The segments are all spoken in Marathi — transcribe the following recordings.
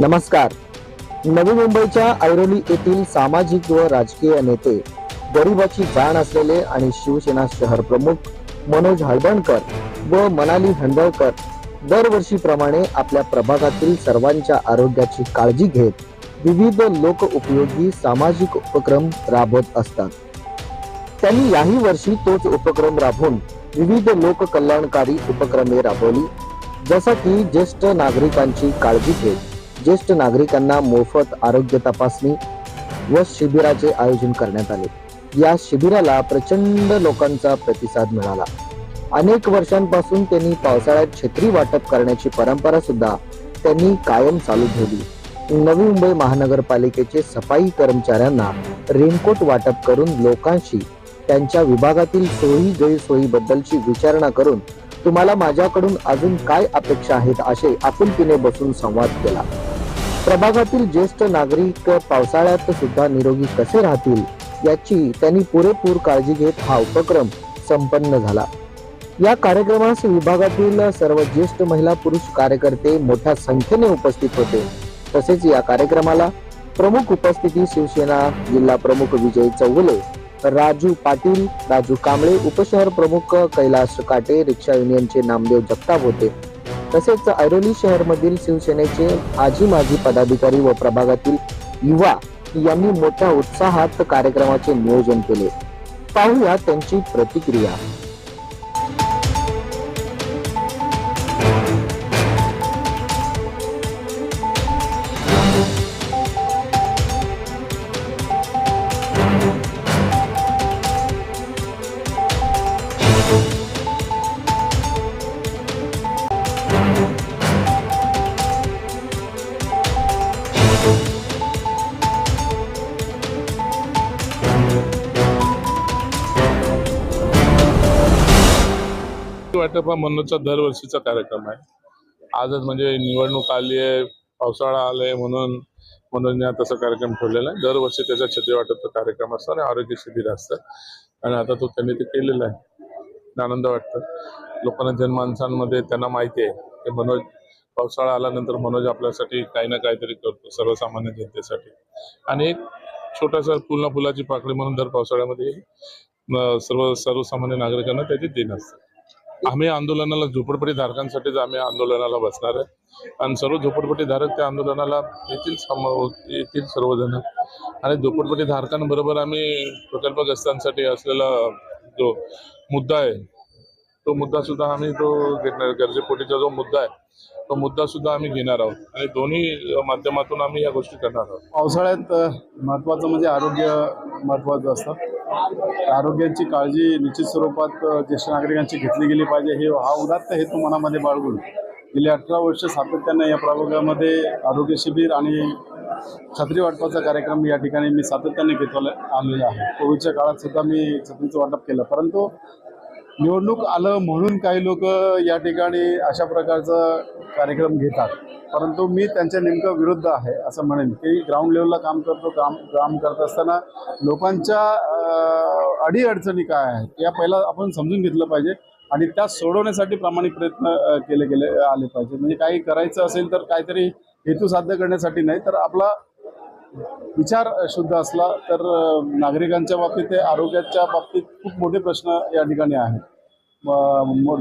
नमस्कार. नवी मुंबईच्या ऐरोली येथील सामाजिक व राजकीय नेते गरिबाची जाण असलेले आणि शिवसेना शहर प्रमुख मनोज हळदणकर व मनाली हंडळकर दरवर्षीप्रमाणे आपल्या प्रभागातील सर्वांच्या आरोग्याची काळजी घेत विविध लोक उपयोगी सामाजिक उपक्रम राबवत असतात. त्यांनी याही वर्षी तोच उपक्रम राबवून विविध लोक कल्याणकारी उपक्रमे राबवली जसं की ज्येष्ठ नागरिकांची काळजी घेत ज्येष्ठ नागरिकांना मोफत आरोग्य तपासणी व शिबिराचे आयोजन करण्यात आले. या शिबिराला प्रचंड लोकांचा प्रतिसाद मिळाला. अनेक वर्षांपासून त्यांनी पावसाळ्यात छत्री वाटप करण्याची परंपरा सुद्धा त्यांनी कायम चालू ठेवली. नवी मुंबई महानगरपालिकेचे सफाई कर्मचाऱ्यांना रेनकोट वाटप करून लोकांशी त्यांच्या विभागातील सोयी गैरसोयीबद्दलची विचारणा करून तुम्हाला माझ्याकडून अजून काय अपेक्षा आहेत असे आपुलकीने बसून संवाद केला. प्रभागातील ज्येष्ठ नागरिक पावसाळ्यात सुद्धा निरोगी कसे राहतील याची त्यांनी पुरेपूर काळजी घेत हा उपक्रम संपन्न झाला. या कार्यक्रमास विभागातील सर्व ज्येष्ठ महिला पुरुष कार्यकर्ते मोठ्या संख्येने उपस्थित होते. तसेच या कार्यक्रमाला प्रमुख उपस्थिती शिवसेना जिल्हा प्रमुख विजय चौगुले राजू पाटील राजू कांबळे उपशहर प्रमुख कैलास काटे रिक्षा युनियनचे नामदेव जगताप होते. तसेच ऐरोली शहर मधील शिवसेनेचे आजी माजी पदाधिकारी व प्रभागातील युवा यांनी मोठ्या उत्साहात कार्यक्रमाचे नियोजन केले. पाहूया त्यांची प्रतिक्रिया. वाटप हा मनोजचा दरवर्षीचा कार्यक्रम आहे. आजच म्हणजे निवडणूक आली आहे पावसाळा आलाय म्हणून मनोजने हा तसा कार्यक्रम ठेवलेला आहे. दरवर्षी त्याचा छत्री वाटपचा कार्यक्रम असतो आणि आरोग्य शिबिर असतं. आणि आता तो त्यांनी ते केलेला आहे. आनंद वाटतं. लोकांना जनमानसांमध्ये त्यांना माहिती आहे की मनोज पावसाळा आल्यानंतर मनोज आपल्यासाठी काही ना काहीतरी करतो सर्वसामान्य जनतेसाठी. आणि एक छोटासा फुलना फुलाची पाकळी म्हणून दर पावसाळ्यामध्ये सर्व सर्वसामान्य नागरिकांना त्याची देण असते. आम्ही आंदोलनाला झोपडपट्टी धारकांसाठीच आम्ही आंदोलनाला बसणार आहे. आणि सर्व झोपडपट्टी धारक त्या आंदोलनाला येतील सम- येतील सर्वजण. आणि झोपडपट्टी धारकांबरोबर आम्ही प्रकल्पग्रस्तांसाठी असलेला जो मुद्दा आहे तो मुद्दा सुद्धा आम्ही तो घेणार गरजेपोटीचा जो मुद्दा आहे तो मुद्दा सुद्धा आम्ही घेणार आहोत. आणि दोन्ही माध्यमातून आम्ही या गोष्टी करणार आहोत. पावसाळ्यात महत्त्वाचं म्हणजे आरोग्य महत्त्वाचं असतं. आरोग्याची काळजी निश्चित स्वरूपात ज्येष्ठ नागरिकांची घेतली गेली पाहिजे. हे हा उदात्त हेतू मनामध्ये बाळगून गेली अठरा वर्ष सातत्याने या प्रभागामध्ये आरोग्य शिबिर आणि छत्री वाटपाचा कार्यक्रम या ठिकाणी मी सातत्याने घेतला आलेला आहे. कोविडच्या काळात सुद्धा मी छत्रीचं वाटप केलं. परंतु निवडणूक आलं म्हणून काही लोक या ठिकाणी अशा प्रकारचा कार्यक्रम घेतात. परंतु मी त्यांच्या नेमकं विरुद्ध आहे असं म्हणेन. की ग्राउंड लेवलला काम करतो काम काम करत असताना लोकांच्या अडीअडचणी काय आहेत या पहिला आपण समजून घेतलं पाहिजे आणि त्या सोडवण्यासाठी प्रामाणिक प्रयत्न केले गेले आले पाहिजे. म्हणजे काही करायचं असेल तर काहीतरी हेतू साध्य करण्यासाठी नाही तर आपला विचार शुद्ध असला तर नागरिकांच्या बाबतीत ते आरोग्याच्या बाबतीत खूप मोठे प्रश्न या ठिकाणी आहेत.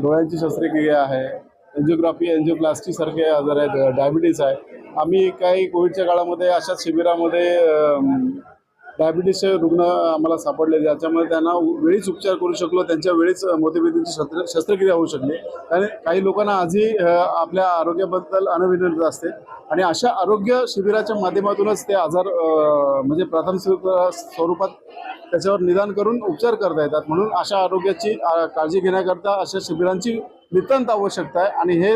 डोळ्यांची शस्त्रक्रिया आहे एन्जिओग्राफी एन्जिओप्लास्टी सारखे आजार आहेत डायबिटीस आहे. आम्ही काही कोविडच्या काळामध्ये अशाच शिबिरामध्ये डायबिटीसचे रुग्ण आम्हाला सापडले. ज्याच्यामुळे त्यांना वेळीच उपचार करू शकलो त्यांच्या वेळीच मोतीबिंदूची शस्त्र शस्त्रक्रिया होऊ शकली. आणि काही लोकांना आजही आपल्या आरोग्याबद्दल अनभिनत असते. आणि अशा आरोग्य शिबिराच्या माध्यमातूनच ते आजार म्हणजे प्राथमिक स्वरूप- स्वरूपात त्याच्यावर निदान करून उपचार करता येतात. म्हणून अशा आरोग्याची काळजी घेण्याकरता अशा शिबिरांची नितांत आवश्यकता आहे. आणि हे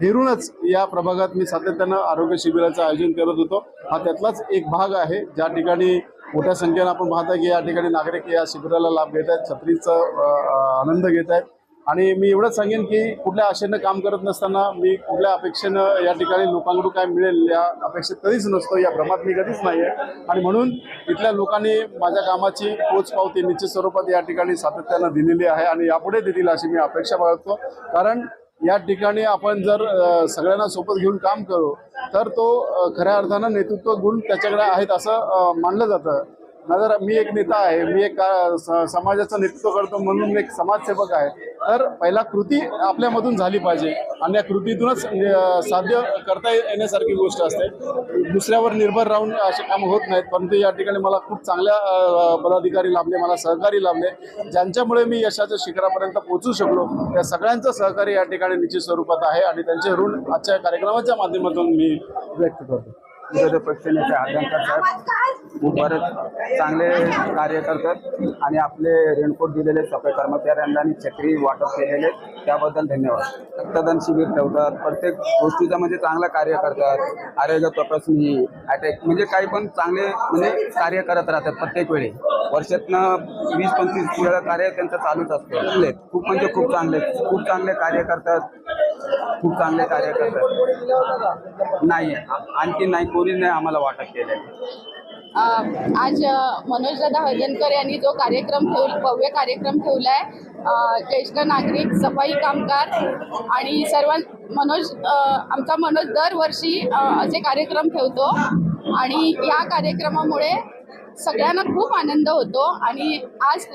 हेरूनच या प्रभागात मी सातत्यानं आरोग्य शिबिराचं आयोजन करत होतो. हा त्यातलाच एक भाग आहे. ज्या ठिकाणी मोठ्या संख्येनं आपण पाहता की या ठिकाणी नागरिक या शिबिराला लाभ घेत आहेत छत्रीचा आनंद घेत आहेत. आणि मी एवढंच सांगेन की कुठल्या आशेनं काम करत नसताना मी कुठल्या अपेक्षेनं या ठिकाणी लोकांकडून काय मिळेल या अपेक्षेत कधीच नसतो या भ्रमात मी कधीच नाही आहे आणि म्हणून इथल्या लोकांनी माझ्या कामाची पोचपावती निश्चित स्वरूपात या ठिकाणी सातत्यानं दिलेली आहे आणि यापुढे देतील अशी मी अपेक्षा बाळगतो. कारण या ठिकाणी आपण जर सगळ्यांना सोबत घेऊन काम करू तर तो खऱ्या अर्थानं नेतृत्व गुण त्याच्याकडे आहेत असं मानलं जातं. जर मी एक नेता आहे मी एक स- समाजाचं नेतृत्व करतो म्हणून एक समाजसेवक आहे. तर पहिला कृती आपल्यामधून झाली पाहिजे आणि या कृतीतूनच साध्य करता येण्यासारखी गोष्ट असते. दुसऱ्यावर निर्भर राहून असे काम होत नाहीत परंतु या ठिकाणी मला खूप चांगल्या पदाधिकारी लाभले मला सहकारी लाभले ज्यांच्यामुळे मी यशाच्या शिखरापर्यंत पोहोचू शकलो. त्या सगळ्यांचं सहकार्य या ठिकाणी निश्चित स्वरूपात आहे आणि त्यांचे ऋण आजच्या कार्यक्रमाच्या माध्यमातून मी व्यक्त करतो. विरोधी पक्षनेते आभ्यंकर साहेब बरेच चांगले कार्य करतात आणि आपले रेनकोट दिलेले सफाई कर्मचाऱ्यांना आणि छत्री वाटप केलेले त्याबद्दल धन्यवाद. रक्तदान शिबिर ठेवतात. प्रत्येक गोष्टीचं म्हणजे चांगलं कार्य करतात आरोग्य तपासणी अटॅक म्हणजे काही पण चांगले म्हणजे कार्य करत राहतात प्रत्येक वेळी. वर्षातनं वीस पंचवीस वेळा कार्य त्यांचं चालूच असतं. चांगले खूप म्हणजे खूप चांगले खूप चांगले कार्य करतात खूप चांगले कार्य करतात. नाही आणखी नाही कोणी नाही आम्हाला वाटप केले आज मनोज मनोजदादा हरजनकर यांनी जो कार्यक्रम ठेव भव्य कार्यक्रम ठेवला आहे ज्येष्ठ नागरिक सफाई कामगार आणि सर्व मनोज आमचा मनोज दरवर्षी असे कार्यक्रम ठेवतो. आणि या कार्यक्रमामुळे सगळ्यांना खूप आनंद होतो आणि आज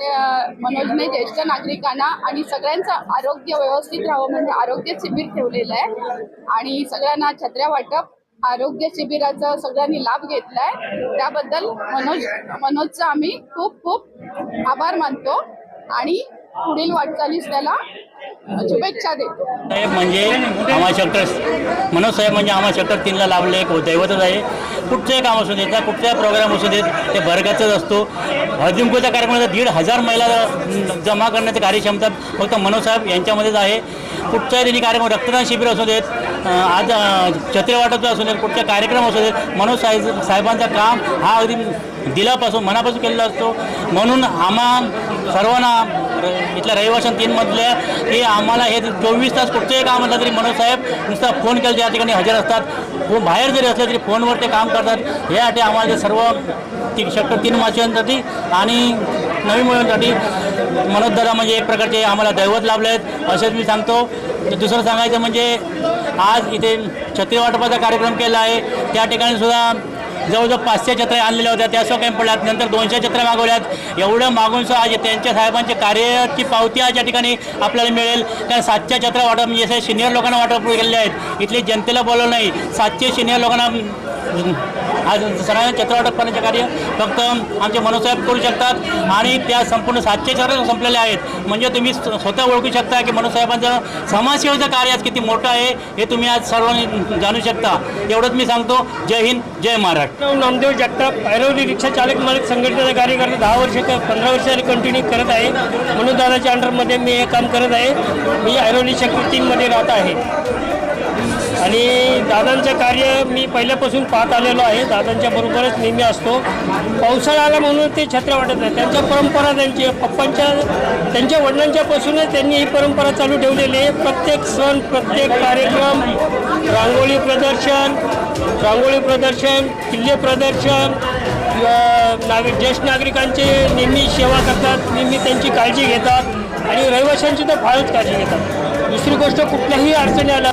मनोजने ज्येष्ठ नागरिकांना आणि सगळ्यांचं आरोग्य व्यवस्थित राहावं म्हणजे आरोग्य शिबिर ठेवलेलं आहे. आणि सगळ्यांना छत्र्या वाटप आरोग्य शिबिराचा सगळ्यांनी लाभ घेतलाय. त्याबद्दल मनोज मनोजचा आम्ही खूप खूप आभार मानतो. आणि पुढील वाटचालीस त्याला शुभेच्छा देतो. साहेब म्हणजे आम्हा सेक्टर मनोज साहेब म्हणजे आम्हा सेक्टर तीनला लाभले एक दैवतच आहे. कुठचंही काम असू देत ना कुठचाही प्रोग्राम असू देत ते भरगाचंच असतो. हळदीकुंकूच्या कार्यक्रमाचा दीड हजार महिला जमा करण्याची कार्यक्षमता फक्त मनोज साहेब यांच्यामध्येच आहे. कुठचाही त्यांनी कार्यक्रम रक्तदान शिबिर असू देत आज अं, असू देत कुठचा कार्यक्रम असू देत मनोज साहेब साहेबांचं काम हा अगदी दिलापासून मनापासून केलेला असतो. म्हणून आम्हा सर्वांना इथल्या इथल्या तीन तीनमधल्या की आम्हाला हे चोवीस तास कुठचंही काम असलं तरी मनोज साहेब नुसता फोन केला त्या ठिकाणी हजर असतात. व बाहेर जरी असले तरी फोनवर ते काम करतात. यासाठी आम्हाला ते सर्व ती शक्य तीन माशांसाठी आणि नवीन मुलांसाठी मनोजदादा म्हणजे एक प्रकारचे आम्हाला दैवत लाभले आहेत. असेच मी सांगतो. दुसरं सांगायचं म्हणजे आज इथे छत्री वाटपाचा कार्यक्रम केला आहे. त्या ठिकाणी सुद्धा जवळजवळ पाचशे छत्र्या आणलेल्या होत्या. त्या सुद्धा कमी पडल्यात नंतर दोनशे छत्र्या मागवल्यात. एवढं मागून सुद्धा आज त्यांच्या साहेबांच्या कार्याची पावती आज या ठिकाणी आपल्याला मिळेल. कारण सातशे छत्र्या वाटप म्हणजे असे सिनियर लोकांना वाटप केलेले आहेत. इथले जनतेला बोलवलं नाही. सातशे सिनियर लोकांना आज सगळ्यांना छत्र करण्याचे कार्य फक्त आमचे मनोसाहेब करू शकतात आणि त्या संपूर्ण सातशे छत्र संपलेले आहेत. म्हणजे तुम्ही स्वतः ओळखू शकता की मनोसाहेबांचं समाजसेवेचं कार्य आज किती मोठं आहे हे तुम्ही आज सर्वांनी जाणू शकता. एवढंच मी सांगतो. जय हिंद जय महाराष्ट्र. नामदेव जगताप. ऐरोली रिक्षा चालक मालक संघटनेचा कार्य दहा वर्ष पंधरा वर्ष कंटिन्यू करत आहे. म्हणून दादाच्या अंडरमध्ये मी हे काम करत आहे. मी ऐरोली सेक्टर तीनमध्ये राहत आहे. आणि दादांचं कार्य मी पहिल्यापासून पाहत आलेलो आहे. दादांच्या बरोबरच नेहमी असतो. पावसाळा आला म्हणून ते छत्र वाटत नाही. त्यांच्या परंपरा त्यांची. पप्पांच्या त्यांच्या वडिलांच्यापासूनच त्यांनी ही परंपरा चालू ठेवलेली आहे. प्रत्येक सण प्रत्येक कार्यक्रम रांगोळी प्रदर्शन रांगोळी प्रदर्शन किल्ले प्रदर्शन नागरिक ज्येष्ठ नागरिकांची नेहमी सेवा करतात. नेहमी त्यांची काळजी घेतात. आणि रहिवाशांची तर फारच काळजी घेतात. दुसरी गोष्ट कुठल्याही अडचणी आल्या